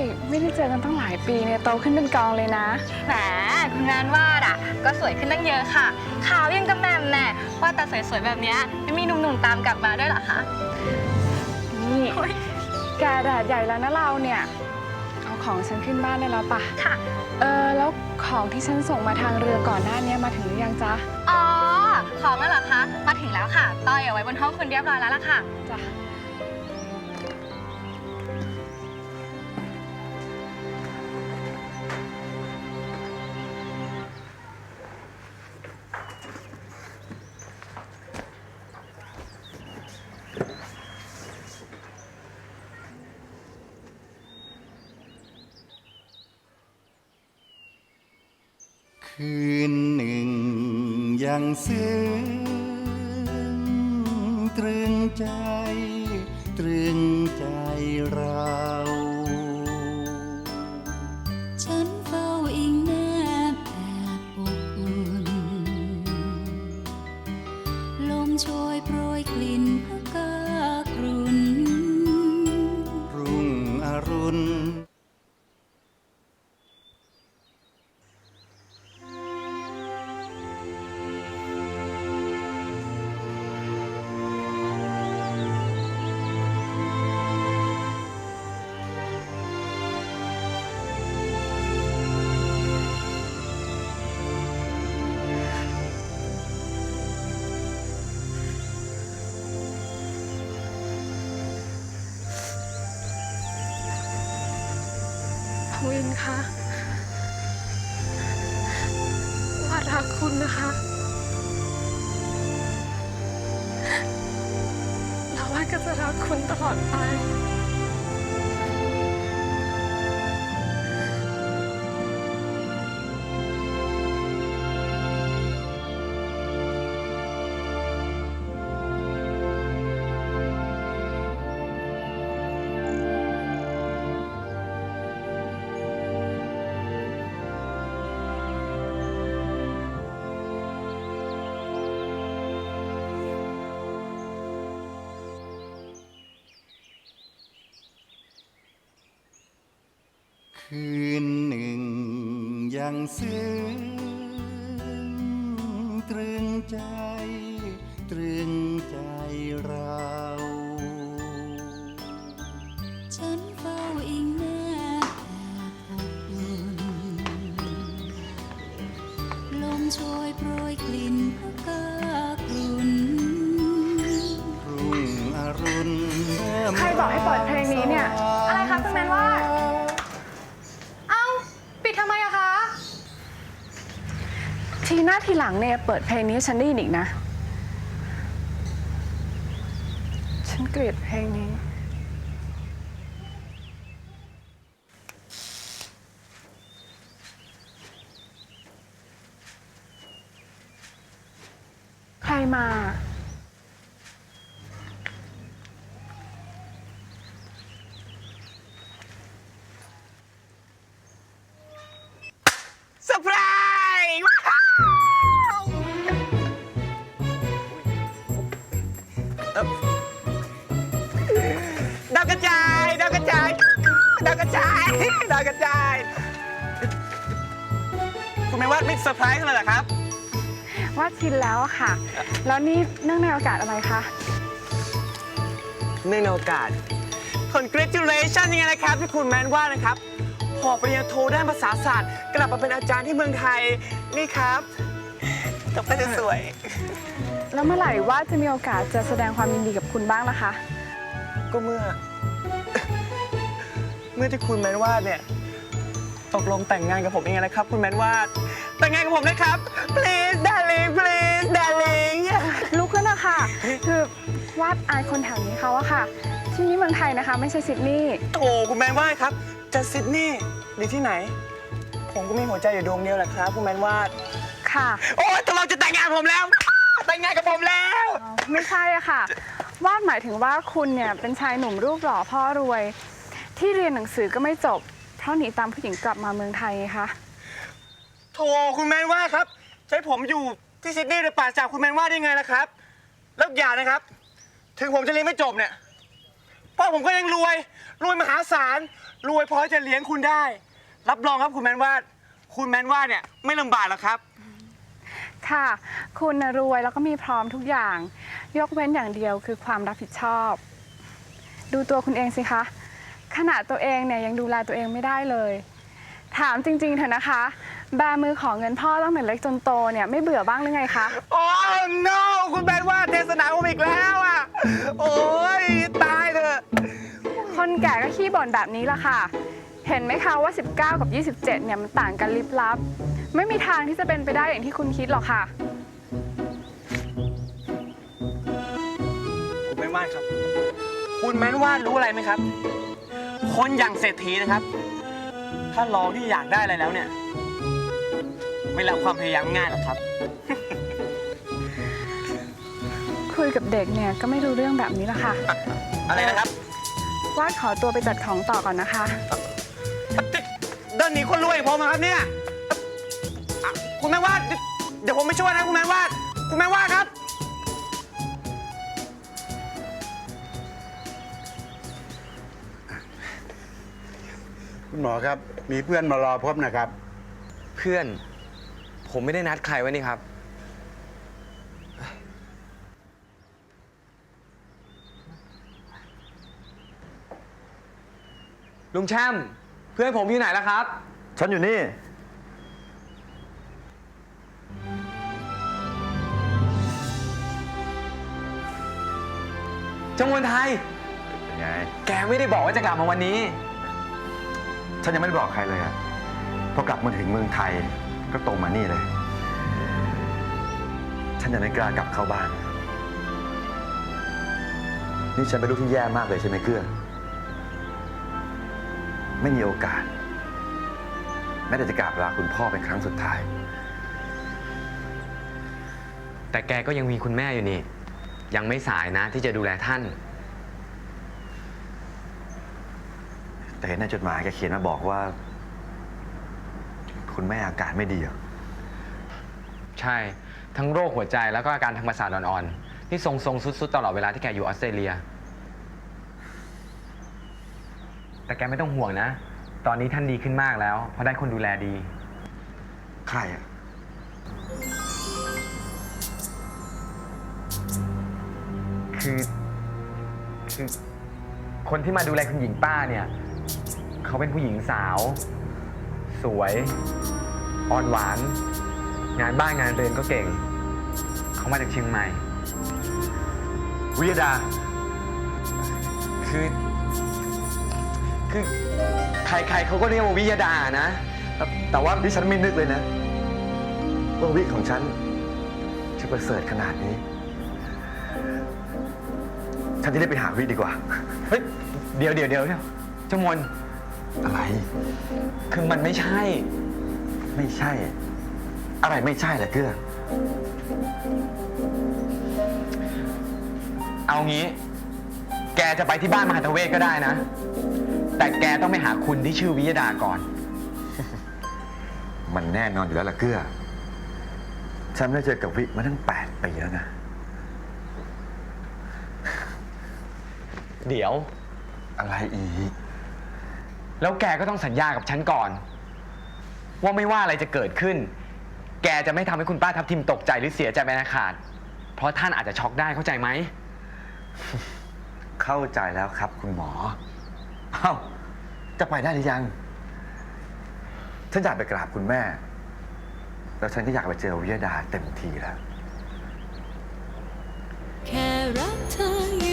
ต้อยไม่ได้เจอกันตั้งหลายปีเนี่ยโตขึ้นเป็นกองเลยนะ แหมคุณงานวาดอะ ก็สวยขึ้นตั้งเยอะค่ะ ขาวยังกระแหม่มแน่ว่าแต่สวยๆแบบเนี้ยไม่มีหนุ่มๆตามกลับมาด้วยเหรอคะนี่โอ๊ยแกแดดใหญ่แล้วนะเราเนี่ย เอาของฉันขึ้นบ้านได้แล้วปะค่ะ เออแล้วของที่ฉันส่งมาทางเรือก่อนหน้าเนี้มาถึงหรือยังจ๊ะ อ๋อ ของนั่นเหรอคะ มาถึงแล้วค่ะ ต้อยเอาไว้บนห้องคุณเรียบร้อยแล้วล่ะค่ะ จ้ะ คืนหนึ่งยังซึ้งตรึงใจ ตรึงใจเรา วินคะว่ารักคุณนะคะ แล้ววาก็จะรักคุณตลอดไป คืนหนึ่งยังซึ้งตรึงใจ ตรึงใจเรา ฉันเฝ้าอิงแนบแอบอบอุ่นลมโชยโปรยกลิ่นพระกากรุนรุ่งอรุณใครบอกให้เปิดเพลงนี้เนี่ย อะไรคะคุณแมนว่าด เอ้า ปิดทำไมอะคะ ทีหน้าทีหลังเนี่ยเปิดเพลงนี้ให้ฉันได้ยินอีกนะ ฉันเกลียดเพลงนี้ ดาวกระจาย คุณไม่ว่าไม่เซอร์ไพรส์เลยเหรอครับ ว่าชินแล้วอะค่ะ แล้วนี่เนื่องในโอกาสอะไรคะ เนื่องในโอกาส congratulation ยังไงนะครับที่คุณแมนว่านะครับหอบปริญญาโทด้านภาษาศาสตร์ กลับมาเป็นอาจารย์ที่เมืองไทย นี่ครับจบไปสวย แล้วเมื่อไหร่ว่าจะมีโอกาสจะแสดงความยินดีกับคุณบ้างล่ะคะ ก็เมื่อเมื่อที่คุณแมนวาดเนี่ยตกลงแต่งงานกับผมเองนะครับ คุณแมนวาดแต่งงานกับผมนะครับ please darling please darling ลุกขึ้นนะคะคือวาดอายคนแถวนี้เขาอะค่ะ ที่นี่เมืองไทยนะคะ ไม่ใช่ซิดนีย์โถคุณแมนวาดครับ จะซิดนีย์หรือที่ไหน ผมก็มีหัวใจอยู่ดวงเดียวแหละครับ คุณแมนวาดค่ะ โอ้ยตกลงจะแต่งงานกับผมแล้ว แต่งงานกับผมแล้ว ไม่ใช่อะค่ะ วาดหมายถึงว่าคุณเนี่ยเป็นชายหนุ่มรูปหล่อพ่อรวย ที่เรียนหนังสือก็ไม่จบ เพราะหนีตามผู้หญิงกลับมาเมืองไทยไงคะ โถคุณแมนว่าครับจะใช้ผมอยู่ที่ซิดนีย์หรือป่าจากคุณแมนว่าได้ไงล่ะครับ แล้วอย่านะครับ ถึงผมจะเรียนไม่จบเนี่ยพ่อผมก็ยังรวย รวยมหาศาล รวยพอจะเลี้ยงคุณได้ รับรองครับคุณแมนวาดคุณแมนวาดเนี่ยไม่ลำบากหรอกครับ ค่ะ คุณน่ะรวยแล้วก็มีพร้อมทุกอย่าง ยกเว้นอย่างเดียวคือความรับผิดชอบ ดูตัวคุณเองสิคะ ขนาดตัวเองเนี่ยยังดูแลตัวเองไม่ได้เลย ถามจริงๆเถอะนะคะ แบมือของเงินพ่อตั้งแต่เล็กจนโตเนี่ยไม่เบื่อบ้างหรือไงคะ โอ้ no คุณแมนวาดเทศนาผมอีกแล้วอะ โอ้ยตายเถอะ คนแก่ก็ขี้บ่นแบบนี้ละค่ะ เห็นไหมคะว่า 19 กับ 27 เนี่ยมันต่างกันลิบลับ ไม่มีทางที่จะเป็นไปได้อย่างที่คุณคิดหรอกค่ะ คุณแมนวาดครับ คุณแมนวาดรู้อะไรไหมครับ คนอย่างเศรษฐีนะครับ ถ้าลองที่อยากได้อะไรแล้วเนี่ย ไม่รับความพยายามง่ายหรอกครับ คุยกับเด็กเนี่ยก็ไม่รู้เรื่องแบบนี้ละค่ะอะไรนะครับวาดขอตัวไปจัดของต่อก่อนนะคะเดินหนีคนรวยอย่างผมอะครับเนี่ยอะคุณแม่วาดเดี๋ยวผมไปช่วยนะคุณแม่วาดคุณแม่วาดครับ คุณหมอครับ มีเพื่อนมารอพบนะครับ เพื่อน ผมไม่ได้นัดใครไว้นี่ครับ ลุงแช่มเพื่อนผมอยู่ไหนแล้วครับ ฉันอยู่นี่ จังหวัดไทย เป็นไง แกไม่ได้บอกว่าจะกลับมาวันนี้ ฉันยังไม่ได้บอกใครเลยอะพอกลับมาถึงเมืองไทยก็ตรงมานี่เลย ฉันยังไม่กล้ากลับเข้าบ้าน นี่ฉันเป็นลูกที่แย่มากเลยใช่ไหมเกื้อ ไม่มีโอกาส แม้แต่จะกราบลาคุณพ่อเป็นครั้งสุดท้าย แต่แกก็ยังมีคุณแม่อยู่นี่ ยังไม่สายนะที่จะดูแลท่าน แต่เห็นในจดหมายแกเขียนมาบอกว่า คุณแม่อาการไม่ดีเหรอใช่ ทั้งโรคหัวใจแล้วก็อาการทางประสาทอ่อนๆที่ทรงๆสุดๆตลอดเวลาที่แกอยู่ออสเตรเลีย แต่แกไม่ต้องห่วงนะ ตอนนี้ท่านดีขึ้นมากแล้ว เพราะได้คนดูแลดี ใครอะคือ คือ คนที่มาดูแลคุณหญิงป้าเนี่ย เขาเป็นผู้หญิงสาว สวยอ่อนหวาน งานบ้านงานเรือนก็เก่ง เขามาจากเชียงใหม่ วิยดา คือ คือใครๆเขาก็เรียกว่าวิยดานะ แต่แต่ว่าที่ฉันไม่นึกเลยนะว่าวิของฉันจะประเสริฐขนาดนี้ ฉันจะได้ไปหาวิดีกว่า เฮ้ย เดี๋ยวเดี๋ยวเดี๋ยวเดี๋ยว เจามนอะไร คือมันไม่ใช่ ไม่ใช่ อะไรไม่ใช่ล่ะเกื้อ เอางี้ แกจะไปที่บ้านมหาทเวศก็ได้นะ แต่แกต้องไปหาคุณที่ชื่อวิยดาก่อน มันแน่นอนอยู่แล้วล่ะเกื้อ ฉันไม่ได้เจอกับวิมาตั้งแปดปีแล้วนะ เดี๋ยว อะไรอีก แล้วแกก็ต้องสัญญากับฉันก่อน ว่าไม่ว่าอะไรจะเกิดขึ้น แกจะไม่ทำให้คุณป้าทับทิมตกใจหรือเสียใจไปนะขาด เพราะท่านอาจจะช็อกได้เข้าใจไหม เข้าใจแล้วครับคุณหมอ เอ้า จะไปได้หรือยัง ฉันอยากไปกราบคุณแม่ แล้วฉันก็อยากไปเจอวิยดาเต็มทีแล้ว แค่รักเธอ